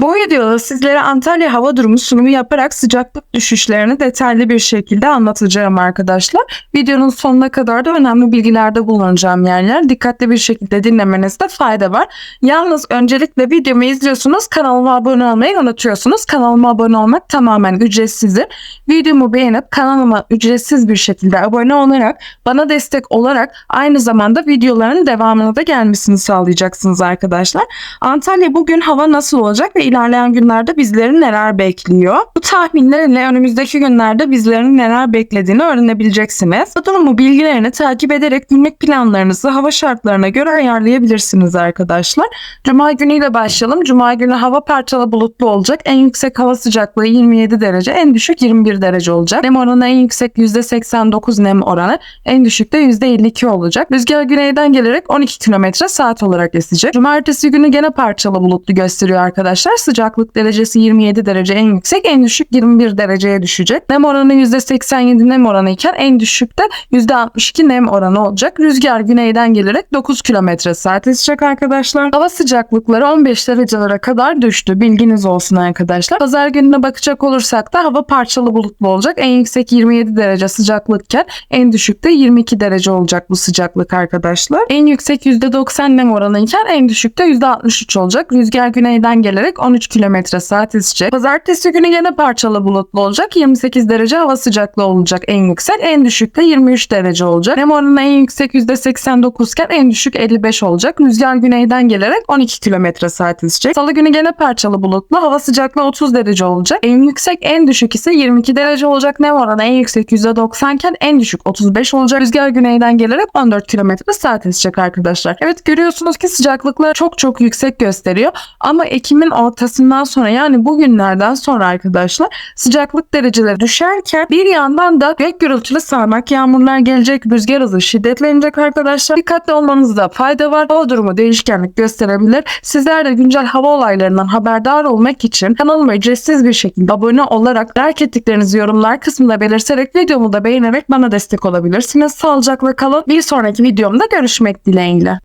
Bu videoda sizlere Antalya hava durumu sunumu yaparak sıcaklık düşüşlerini detaylı bir şekilde anlatacağım arkadaşlar. Videonun sonuna kadar da önemli bilgilerde bulunacağım yerler. Dikkatli bir şekilde dinlemenizde fayda var. Yalnız öncelikle videomu izliyorsunuz, kanalıma abone olmayı unutuyorsunuz. Kanalıma abone olmak tamamen ücretsizdir. Videomu beğenip kanalıma ücretsiz bir şekilde abone olarak bana destek olarak aynı zamanda videoların devamını da gelmesini sağlayacaksınız arkadaşlar. Antalya bugün hava nasıl olacak ve ilerleyen günlerde bizleri neler bekliyor? Bu tahminlerle önümüzdeki günlerde bizlerin neler beklediğini öğrenebileceksiniz. Bu durumu bilgilerini takip ederek günlük planlarınızı hava şartlarına göre ayarlayabilirsiniz arkadaşlar. Cuma günüyle başlayalım. Cuma günü hava parçalı bulutlu olacak. En yüksek hava sıcaklığı 27 derece, en düşük 21 derece olacak. Nem oranı en yüksek %89 nem oranı, en düşük de %52 olacak. Rüzgar güneyden gelerek 12 km saat olarak esecek. Cumartesi günü gene parçalı bulutlu gösteriyor arkadaşlar. Sıcaklık derecesi 27 derece en yüksek, en düşük 21 dereceye düşecek. Nem oranı %87 nem oranı iken en düşük de %62 nem oranı olacak. Rüzgar güneyden gelerek 9 km saat esecek arkadaşlar. Hava sıcaklıkları 15 derecelere kadar düştü. Bilginiz olsun arkadaşlar. Pazar gününe bakacak olursak da hava parçalı bulutlu olacak. En yüksek 27 derece sıcaklıkken en düşük de 22 derece olacak bu sıcaklık arkadaşlar. En yüksek %90 nem oranı iken en düşük de %63 olacak. Rüzgar güneyden gelerek 13 km saat esecek. Pazartesi günü yine parçalı bulutlu olacak. 28 derece hava sıcaklığı olacak en yüksek. En düşük de 23 derece olacak. Nem oranı en yüksek %89 iken en düşük 55 olacak. Rüzgar güneyden gelerek 12 km saat esecek. Salı günü gene parçalı bulutlu. Hava sıcaklığı 30 derece olacak. En yüksek en düşük ise 22 derece olacak. Nem oranı en yüksek %90 iken en düşük 35 olacak. Rüzgar güneyden gelerek 14 km saat esecek arkadaşlar. Evet görüyorsunuz ki sıcaklıklar çok çok yüksek gösteriyor. Ama Ekim'in ortasından sonra yani bugünlerden sonra arkadaşlar sıcaklık dereceleri düşerken bir yandan da gök gürültülü sağanak yağmurlar gelecek. Rüzgar hızı şiddetlenecek arkadaşlar. Dikkatli olmanızda fayda var. Hava durumu değişkenlik gösterebilir. Sizler de güncel hava olaylarından haberdar olmak için kanalıma ücretsiz bir şekilde abone olarak merak ettiklerinizi yorumlar kısmında belirterek videomu da beğenerek bana destek olabilirsiniz. Sağlıcakla kalın. Bir sonraki videomda görüşmek dileğiyle.